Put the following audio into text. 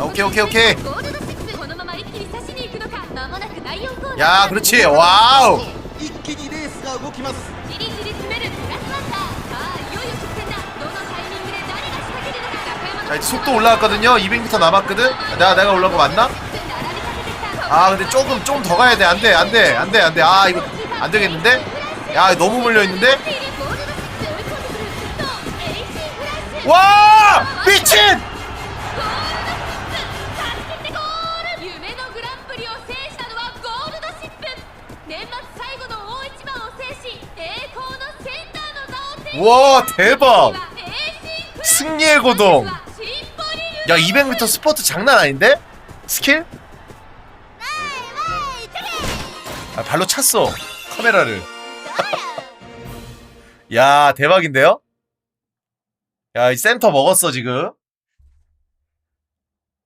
오케이 오케이 오케이. 야 그렇지. 와우. 자, 속도 올라왔거든요. 200m 남았거든? 나, 내가 올라온 거 맞나? 아 근데 조금 좀 더 가야 돼. 안돼 안돼 안돼 안돼. 아 이거 안 되겠는데? 야 너무 물려있는데? 와! 미친! 年末最後の大一番を制し栄光のセンターの座を手に 와 대박 は AC フラッシュ 승리의 고동 はシンポリ 야 200m 스포트 장난 아닌데? 스킬? 아, 발로 찼어 카메라를 야 대박인데요? 야 이 센터 먹었어 지금